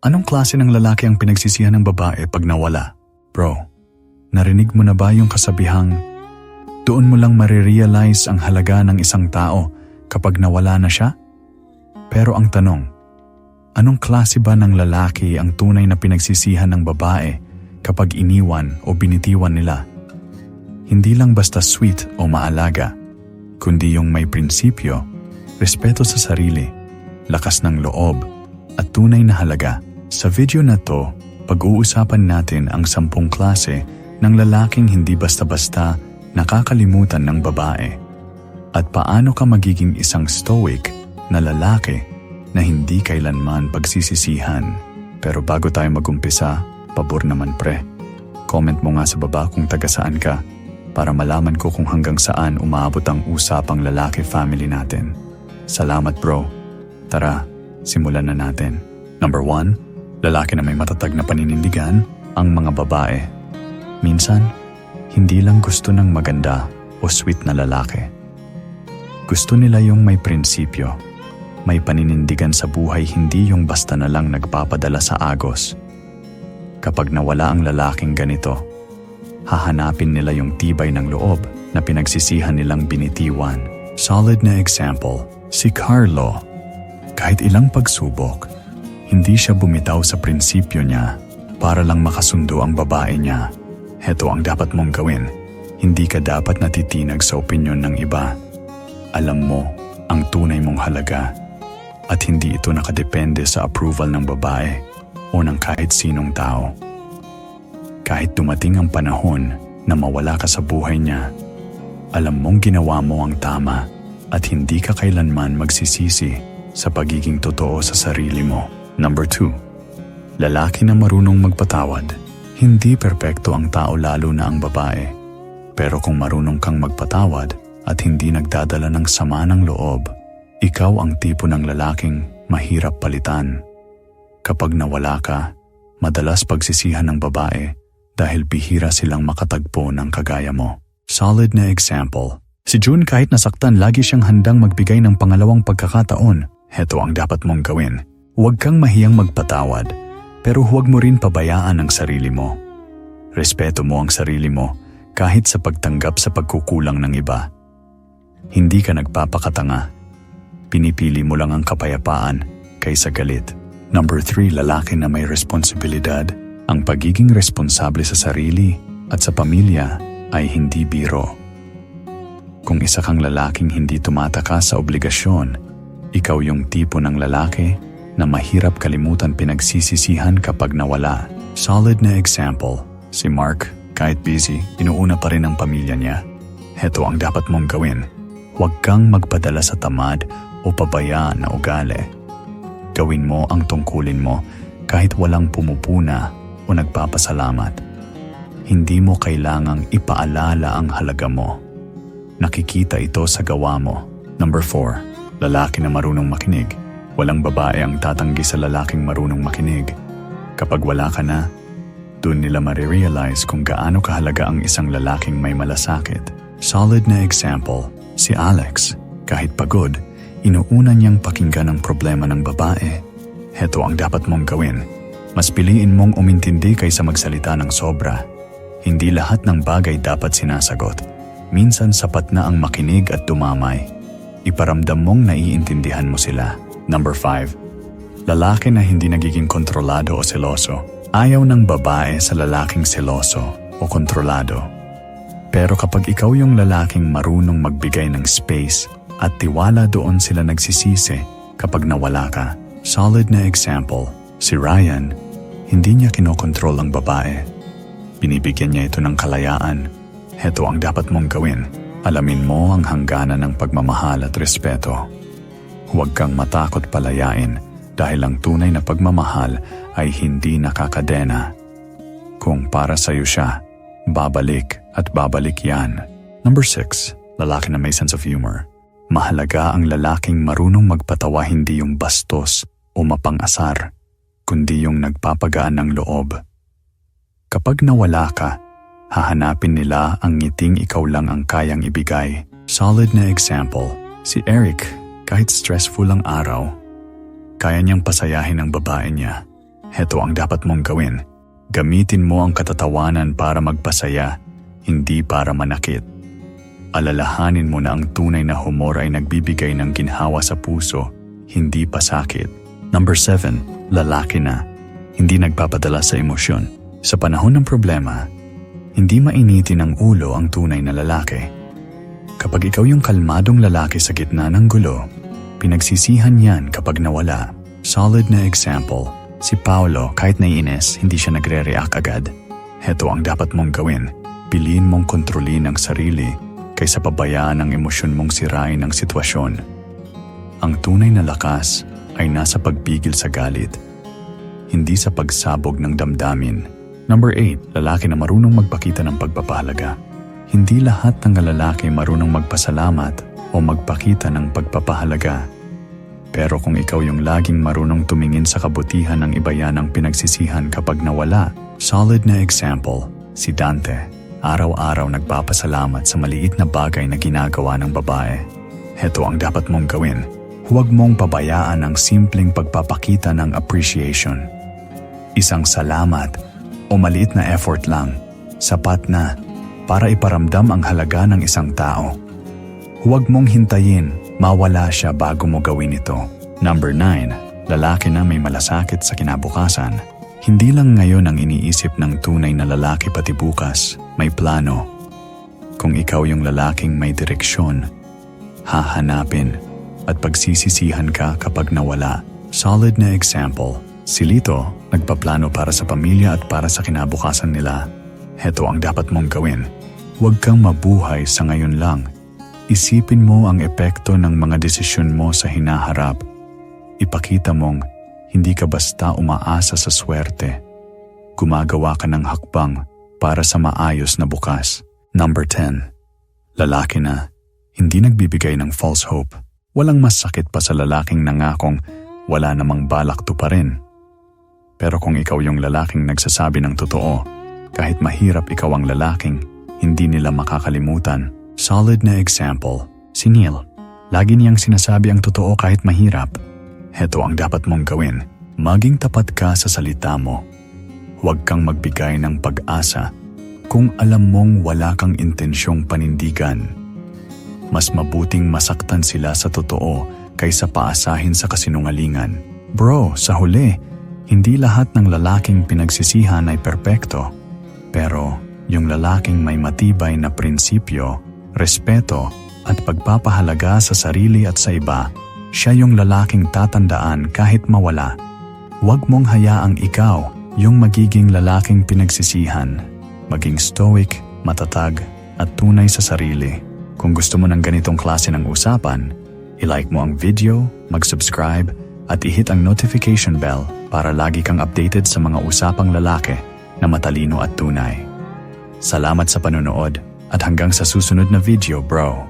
Anong klase ng lalaki ang pinagsisihan ng babae pag nawala? Bro, narinig mo na ba yung kasabihang doon mo lang marirealize ang halaga ng isang tao kapag nawala na siya? Pero ang tanong, anong klase ba ng lalaki ang tunay na pinagsisihan ng babae kapag iniwan o binitiwan nila? Hindi lang basta sweet o maalaga, kundi yung may prinsipyo, respeto sa sarili, lakas ng loob, at tunay na halaga. Sa video na to, pag-uusapan natin ang sampung klase ng lalaking hindi basta-basta nakakalimutan ng babae. At paano ka magiging isang stoic na lalaki na hindi kailanman pagsisisihan. Pero bago tayo magumpisa, pabor naman pre. Comment mo nga sa baba kung taga saan ka para malaman ko kung hanggang saan umaabot ang usapang lalaki family natin. Salamat bro. Tara, simulan na natin. Number 1, lalaki na may matatag na paninindigan ang mga babae. Minsan, hindi lang gusto ng maganda o sweet na lalaki. Gusto nila yung may prinsipyo, may paninindigan sa buhay hindi yung basta na lang nagpapadala sa agos. Kapag nawala ang lalaking ganito, hahanapin nila yung tibay ng loob na pinagsisihan nilang binitiwan. Solid na example, si Carlo. Kahit ilang pagsubok, hindi siya bumitaw sa prinsipyo niya para lang makasundo ang babae niya. Heto ang dapat mong gawin. Hindi ka dapat natitinag sa opinyon ng iba. Alam mo ang tunay mong halaga at hindi ito nakadepende sa approval ng babae o ng kahit sinong tao. Kahit dumating ang panahon na mawala ka sa buhay niya, alam mong ginawa mo ang tama at hindi ka kailanman magsisisi sa pagiging totoo sa sarili mo. Number 2. Lalaki na marunong magpatawad. Hindi perpekto ang tao lalo na ang babae. Pero kung marunong kang magpatawad at hindi nagdadala ng sama ng loob, ikaw ang tipo ng lalaking mahirap palitan. Kapag nawala ka, madalas pagsisihan ng babae dahil bihira silang makatagpo ng kagaya mo. Solid na example. Si June kahit nasaktan lagi siyang handang magbigay ng pangalawang pagkakataon. Heto ang dapat mong gawin. Huwag kang mahiyang magpatawad, pero huwag mo rin pabayaan ang sarili mo. Respeto mo ang sarili mo kahit sa pagtanggap sa pagkukulang ng iba. Hindi ka nagpapakatanga. Pinipili mo lang ang kapayapaan kaysa galit. Number 3, lalaki na may responsibilidad. Ang pagiging responsable sa sarili at sa pamilya ay hindi biro. Kung isa kang lalaking hindi tumataka sa obligasyon, ikaw yung tipo ng lalaki na mahirap kalimutan pinagsisisihan kapag nawala. Solid na example, si Mark, kahit busy, inuuna pa rin ang pamilya niya. Heto ang dapat mong gawin. Huwag kang magpadala sa tamad o pabayaan na ugali. Gawin mo ang tungkulin mo kahit walang pumupuna o nagpapasalamat. Hindi mo kailangang ipaalala ang halaga mo. Nakikita ito sa gawa mo. Number 4. Lalaki na marunong makinig. Walang babae ang tatanggi sa lalaking marunong makinig. Kapag wala ka na, doon nila marirealize kung gaano kahalaga ang isang lalaking may malasakit. Solid na example, si Alex. Kahit pagod, inuuna niyang pakinggan ang problema ng babae. Heto ang dapat mong gawin. Mas piliin mong umintindi kaysa magsalita ng sobra. Hindi lahat ng bagay dapat sinasagot. Minsan sapat na ang makinig at dumamay. Iparamdam mong naiintindihan mo sila. Number 5. Lalaki na hindi nagiging kontrolado o seloso. Ayaw ng babae sa lalaking seloso o kontrolado. Pero kapag ikaw yung lalaking marunong magbigay ng space at tiwala doon sila nagsisisi kapag nawala ka. Solid na example, si Ryan, hindi niya kinokontrol ang babae. Binibigyan niya ito ng kalayaan. Heto ang dapat mong gawin. Alamin mo ang hangganan ng pagmamahal at respeto. Huwag kang matakot palayain dahil ang tunay na pagmamahal ay hindi nakakadena. Kung para sa'yo siya, babalik at babalik yan. Number 6. Lalaki na may sense of humor. Mahalaga ang lalaking marunong magpatawa hindi yung bastos o mapang-asar, kundi yung nagpapagaan ng loob. Kapag nawala ka, hahanapin nila ang ngiting ikaw lang ang kayang ibigay. Solid na example, si Eric, kahit stressful ang araw, kaya niyang pasayahin ang babae niya. Heto ang dapat mong gawin. Gamitin mo ang katatawanan para magpasaya, hindi para manakit. Alalahanin mo na ang tunay na humor ay nagbibigay ng ginhawa sa puso, hindi pasakit. Number 7. Lalaki na. Hindi nagpapadala sa emosyon. Sa panahon ng problema, hindi mainitin ng ulo ang tunay na lalaki. Kapag ikaw yung kalmadong lalaki sa gitna ng gulo, pinagsisihan yan kapag nawala. Solid na example, si Paolo kahit naiinis hindi siya nagre-react agad. Heto ang dapat mong gawin. Piliin mong kontrolin ang sarili kaysa pabayaan ang emosyon mong sirain ang sitwasyon. Ang tunay na lakas ay nasa pagpigil sa galit, hindi sa pagsabog ng damdamin. Number 8, lalaki na marunong magpakita ng pagpapahalaga. Hindi lahat ng lalaki marunong magpasalamat o magpakita ng pagpapahalaga. Pero kung ikaw yung laging marunong tumingin sa kabutihan ng iba yan ang pinagsisihan kapag nawala, solid na example, si Dante. Araw-araw nagpapasalamat sa maliit na bagay na ginagawa ng babae. Heto ang dapat mong gawin. Huwag mong pabayaan ang simpleng pagpapakita ng appreciation. Isang salamat o maliit na effort lang, sapat na para iparamdam ang halaga ng isang tao. Huwag mong hintayin, mawala siya bago mo gawin ito. Number 9. Lalaki na may malasakit sa kinabukasan. Hindi lang ngayon ang iniisip ng tunay na lalaki pati bukas, may plano. Kung ikaw yung lalaking may direksyon, hahanapin at pagsisisihan ka kapag nawala. Solid na example, si Lito nagpaplano para sa pamilya at para sa kinabukasan nila. Heto ang dapat mong gawin. Huwag kang mabuhay sa ngayon lang. Isipin mo ang epekto ng mga desisyon mo sa hinaharap. Ipakita mong hindi ka basta umaasa sa swerte. Gumagawa ka ng hakbang para sa maayos na bukas. Number 10. Lalaki na, hindi nagbibigay ng false hope. Walang mas sakit pa sa lalaking nangakong wala namang balak to pa rin. Pero kung ikaw yung lalaking nagsasabi ng totoo, kahit mahirap ikaw ang lalaking, hindi nila makakalimutan. Solid na example, si Neil. Lagi niyang sinasabi ang totoo kahit mahirap. Heto ang dapat mong gawin. Maging tapat ka sa salita mo. Huwag kang magbigay ng pag-asa kung alam mong wala kang intensyong panindigan. Mas mabuting masaktan sila sa totoo kaysa paasahin sa kasinungalingan. Bro, sa huli, hindi lahat ng lalaking pinagsisihan ay perpekto. Pero yung lalaking may matibay na prinsipyo, respeto at pagpapahalaga sa sarili at sa iba, siya yung lalaking tatandaan kahit mawala. Huwag mong hayaang ikaw yung magiging lalaking pinagsisihan. Maging stoic, matatag at tunay sa sarili. Kung gusto mo ng ganitong klase ng usapan, i-like mo ang video, mag-subscribe at i-hit ang notification bell para lagi kang updated sa mga usapang lalaki na matalino at tunay. Salamat sa panonood at hanggang sa susunod na video bro.